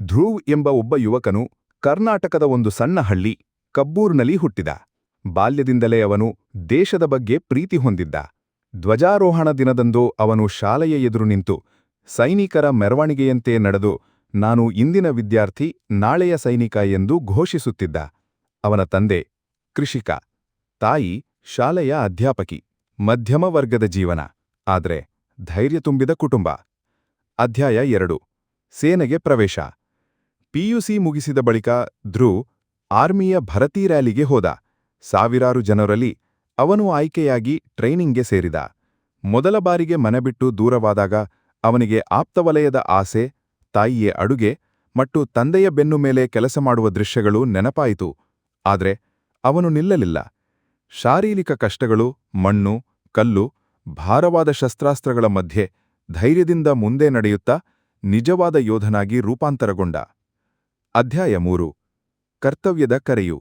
ಧ್ರುವ್ ಎಂಬ ಒಬ್ಬ ಯುವಕನು ಕರ್ನಾಟಕದ ಒಂದು ಸಣ್ಣ ಹಳ್ಳಿ, ಕಬ್ಬೂರ್ನಲ್ಲಿ ಹುಟ್ಟಿದ. ಬಾಲ್ಯದಿಂದಲೇ ಅವನು ದೇಶದ ಬಗ್ಗೆ ಪ್ರೀತಿ ಹೊಂದಿದ್ದ. ಧ್ವಜಾರೋಹಣ ದಿನದಂದು ಅವನು ಶಾಲೆಯ ಎದುರು ನಿಂತು, ಸೈನಿಕರ ಮೆರವಣಿಗೆಯಂತೆ ನಡೆದು, ನಾನು ಇಂದಿನ ವಿದ್ಯಾರ್ಥಿ, ನಾಳೆಯ ಸೈನಿಕ ಎಂದು ಘೋಷಿಸುತ್ತಿದ್ದ. ಅವನ ತಂದೆ, ಕೃಷಿಕ. ತಾಯಿ, ಶಾಲೆಯ ಅಧ್ಯಾಪಕಿ, ಮಧ್ಯಮ ವರ್ಗದ ಜೀವನ. ಆದರೆ ಧೈರ್ಯ ತುಂಬಿದ ಕುಟುಂಬ. ಅಧ್ಯಾಯ ಎರಡು, ಸೇನೆಗೆ ಪ್ರವೇಶ. ಪಿಯುಸಿ ಮುಗಿಸಿದ ಬಳಿಕ ಧ್ರುವ್ ಆರ್ಮಿಯ ಭರತಿ ರ್ಯಾಲಿಗೆ ಹೋದ. ಸಾವಿರಾರು ಜನರಲ್ಲಿ ಅವನು ಆಯ್ಕೆಯಾಗಿ ಟ್ರೈನಿಂಗ್ಗೆ ಸೇರಿದ. ಮೊದಲ ಬಾರಿಗೆ ಮನೆಬಿಟ್ಟು ದೂರವಾದಾಗ ಅವನಿಗೆ ಆಪ್ತವಲಯದ ಆಸೆ, ತಾಯಿಯ ಅಡುಗೆ ಮತ್ತು ತಂದೆಯ ಬೆನ್ನು ಮೇಲೆ ಕೆಲಸ ಮಾಡುವ ದೃಶ್ಯಗಳು ನೆನಪಾಯಿತು. ಆದರೆ ಅವನು ನಿಲ್ಲಲಿಲ್ಲ. ಶಾರೀರಿಕ ಕಷ್ಟಗಳು, ಮಣ್ಣು, ಕಲ್ಲು, ಭಾರವಾದ ಶಸ್ತ್ರಾಸ್ತ್ರಗಳ ಮಧ್ಯೆ ಧೈರ್ಯದಿಂದ ಮುಂದೆ ನಡೆಯುತ್ತಾ ನಿಜವಾದ ಯೋಧನಾಗಿ ರೂಪಾಂತರಗೊಂಡ. ಅಧ್ಯಾಯ ಮೂರು. ಕರ್ತವ್ಯದ ಕರೆಯು.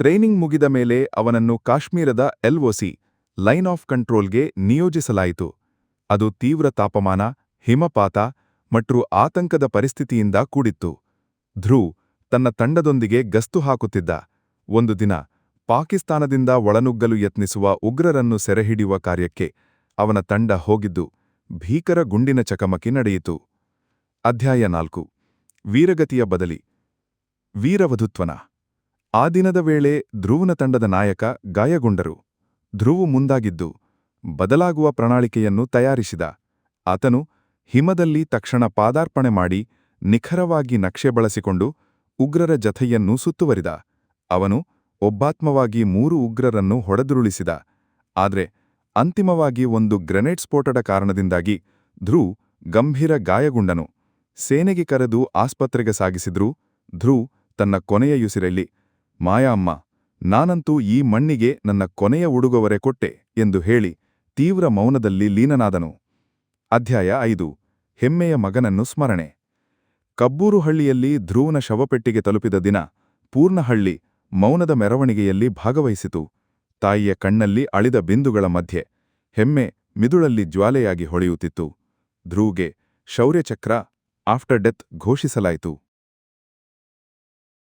ಟ್ರೈನಿಂಗ್ ಮುಗಿದ ಮೇಲೆ ಅವನನ್ನು ಕಾಶ್ಮೀರದ ಎಲ್ಒಸಿ, ಲೈನ್ ಆಫ್ ಕಂಟ್ರೋಲ್ಗೆ ನಿಯೋಜಿಸಲಾಯಿತು. ಅದು ತೀವ್ರ ತಾಪಮಾನ, ಹಿಮಪಾತ ಮತ್ತು ಆತಂಕದ ಪರಿಸ್ಥಿತಿಯಿಂದ ಕೂಡಿತ್ತು. ಧ್ರುವ್ ತನ್ನ ತಂಡದೊಂದಿಗೆ ಗಸ್ತು ಹಾಕುತ್ತಿದ್ದ. ಒಂದು ದಿನ ಪಾಕಿಸ್ತಾನದಿಂದ ಒಳನುಗ್ಗಲು ಯತ್ನಿಸುವ ಉಗ್ರರನ್ನು ಸೆರೆಹಿಡಿಯುವ ಕಾರ್ಯಕ್ಕೆ ಅವನ ತಂಡ ಹೋಗಿದ್ದು, ಭೀಕರ ಗುಂಡಿನ ಚಕಮಕಿ ನಡೆಯಿತು. ಅಧ್ಯಾಯ ನಾಲ್ಕು. ವೀರಗತಿಯ ಬದಲಿ. ವೀರವಧುತ್ವನ. ಆ ದಿನದ ವೇಳೆ ಧ್ರುವನ ತಂಡದ ನಾಯಕ ಗಾಯಗೊಂಡರು. ಧ್ರುವು ಮುಂದಾಗಿದ್ದು, ಬದಲಾಗುವ ಪ್ರಣಾಳಿಕೆಯನ್ನು ತಯಾರಿಸಿದ. ಆತನು ಹಿಮದಲ್ಲಿ ತಕ್ಷಣ ಪಾದಾರ್ಪಣೆ ಮಾಡಿ ನಿಖರವಾಗಿ ನಕ್ಷೆ ಬಳಸಿಕೊಂಡು ಉಗ್ರರ ಜಥೆಯನ್ನು ಸುತ್ತುವರಿದ. ಅವನು ಒಬ್ಬಾತ್ಮವಾಗಿ ಮೂರು ಉಗ್ರರನ್ನು ಹೊಡೆದುರುಳಿಸಿದ. ಆದರೆ ಅಂತಿಮವಾಗಿ ಒಂದು ಗ್ರೆನೇಡ್ ಸ್ಫೋಟದ ಕಾರಣದಿಂದಾಗಿ ಧ್ರುವ್ ಗಂಭೀರ ಗಾಯಗೊಂಡನು. ಸೇನೆಗೆ ಕರೆದು ಆಸ್ಪತ್ರೆಗೆ ಸಾಗಿಸಿದ್ರು. ಧ್ರುವ್ ತನ್ನ ಕೊನೆಯ ಯುಸಿರಲ್ಲಿ ಮಾಯಾ ಅಮ್ಮ, ನಾನಂತೂ ಈ ಮಣ್ಣಿಗೆ ನನ್ನ ಕೊನೆಯ ಉಡುಗೊವರೆ ಕೊಟ್ಟೆ ಎಂದು ಹೇಳಿ ತೀವ್ರ ಮೌನದಲ್ಲಿ ಲೀನನಾದನು. ಅಧ್ಯಾಯ ಐದು, ಹೆಮ್ಮೆಯ ಮಗನನ್ನು ಸ್ಮರಣೆ. ಕಬ್ಬೂರುಹಳ್ಳಿಯಲ್ಲಿ ಧ್ರುವನ ಶವಪೆಟ್ಟಿಗೆ ತಲುಪಿದ ದಿನ ಪೂರ್ಣಹಳ್ಳಿ ಮೌನದ ಮೆರವಣಿಗೆಯಲ್ಲಿ ಭಾಗವಹಿಸಿತು. ತಾಯಿಯ ಕಣ್ಣಲ್ಲಿ ಅಳಿದ ಬಿಂದುಗಳ ಮಧ್ಯೆ ಹೆಮ್ಮೆ ಮಿದುಳಲ್ಲಿ ಜ್ವಾಲೆಯಾಗಿ ಹೊಳೆಯುತ್ತಿತ್ತು. ಧ್ರುವ್ಗೆ ಶೌರ್ಯಚಕ್ರ ಆಫ್ಟರ್ ಡೆತ್ ಘೋಷಿಸಲಾಯಿತು.